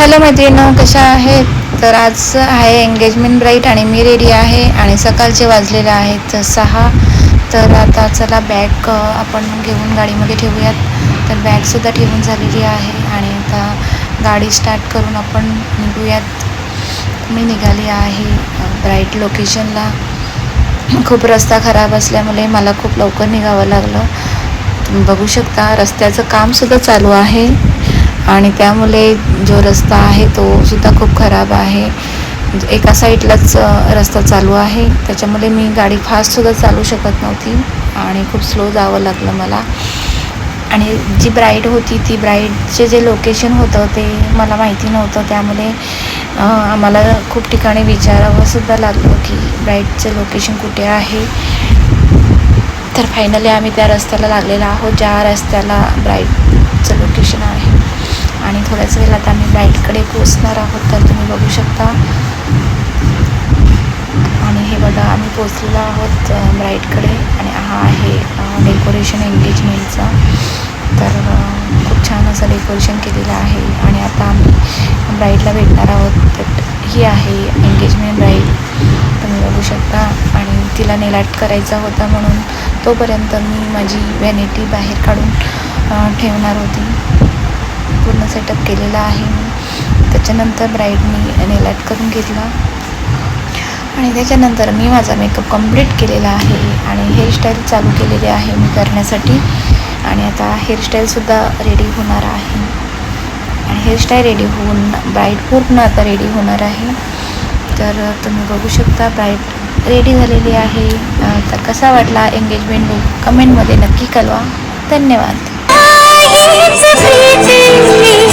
Hello मैत्रिणी कशा आहेत? तर आज आहे एंगेजमेंट ब्राईट आणि मी रेडी आहे आणि सकाळचे वाजलेले आहेत सहा. तर आता चला बॅग आपण घेऊन गाडीमध्ये ठेवूयात. तर बॅगसुद्धा ठेवून झालेली आहे आणि आता गाडी स्टार्ट करून आपण निघूयात. मी निघाली आहे ब्राईट लोकेशनला खूप रस्ता खराब असल्यामुळे मला खूप लवकर निघावं लागलं. तुम्ही बघू शकता रस्त्याचं कामसुद्धा चालू आहे. आणि त्यामुळे जो रस्ता आहे तो सुद्धा खूप खराब आहे. एका साईडलाच रस्ता चालू आहे. त्याच्यामुळे मी गाडी फास्टसुद्धा चालू शकत नव्हती आणि खूप स्लो जावं लागलं मला. आणि जी ब्राईड होती ती ब्राईडचे जे लोकेशन होतं ते मला माहिती नव्हतं. त्यामुळे आम्हाला खूप ठिकाणी विचारावंसुद्धा लागलं की ब्राईडचं लोकेशन कुठे आहे. तर फायनली आम्ही त्या रस्त्याला लागलेलो आहोत. ज्या रस्त्याला ब्राईडचं लोकेशन आहे वेळात पोचणार आहोत तर तुम्ही बघू शकता. आणि हे बघा आम्ही पोचलेलो आहोत अ, ब्राईडकडे आणि हा आहे डेकोरेशन एंगेजमेंटचा. तर खूप छान असं डेकोरेशन केलेलं आहे. आणि आता आम्ही ब्राईडला भेटणार आहोत. तर ही आहे एंगेजमेंट ब्राईड तुम्ही बघू शकता. आणि तिला नेलाट करायचा होता म्हणून तोपर्यंत मी माझी व्हॅनिटी बाहेर काढून ठेवणार होती. पूर्ण सेटअप केलेला आहे. मी त्याच्यानंतर ब्राईडनी नेलाट करून घेतला. आणि त्याच्यानंतर मी माझा मेकअप कंप्लीट केलेला आहे आणि हेअरस्टाईल चालू केलेली आहे मी करण्यासाठी. आणि आता हेअरस्टाईलसुद्धा रेडी होणार आहे. आणि हेअरस्टाईल रेडी होऊन ब्राईड पूर्ण आता रेडी होणार आहे. तर तुम्ही बघू शकता ब्राईड रेडी झालेली आहे. तर कसा वाटला एंगेजमेंट बुक कमेंटमध्ये नक्की कळवा. धन्यवाद. प्रीति